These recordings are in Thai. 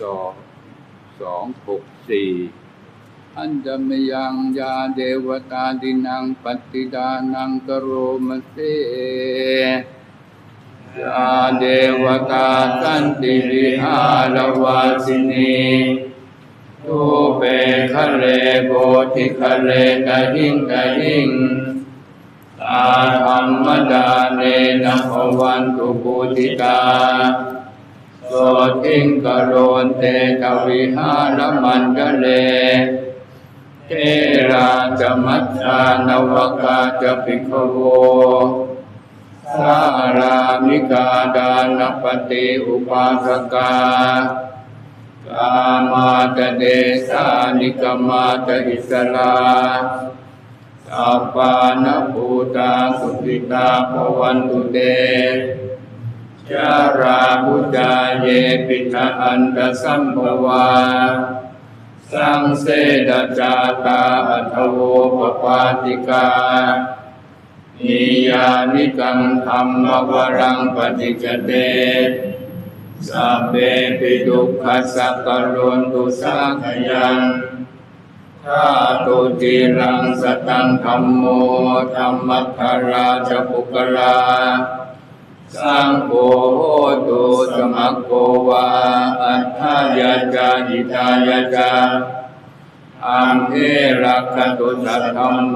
สองสองหกสี่อันจะมยังยาเดวตาดินังปฏิดานังกโรมเสยาเดวตาสันติวิหารวาสินีทุเปคะเลโบธิคะเลกะหิงกะหิงตาธรรมดาเนนะภวันตุปุติกา โสทิงกโรนเตกวิหารมันกะเลเทราจมัจจานวกาจะภิกขโวสารามิกาดานปฏิอุปาสกากามาตเดสานิกมาตอิสลาสัพพานภูตาสุขิตาภวันตุเต ชาราพุจาเยปิตาอันตสัมภวา สังเสดจาตาอัทโวปปาติกานิยานิกังธรรมวรังปฏิจเตสัพเพปิดุขัสสะกโรนตุสักขยังถ้าตุจิรังสตังธรรมโมธรรมัทธาราชปุกลา สังโฆโหตุสมัคโกวาอัฏฐายาจาหิตายาจาอังเทรักขตุสัทธรรมโม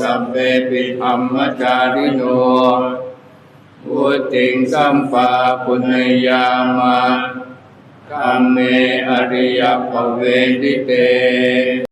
สัพเพปิธรรมจาริโนพุทธิงสัมปาปุณยามากัมเมอริยภเวทิเต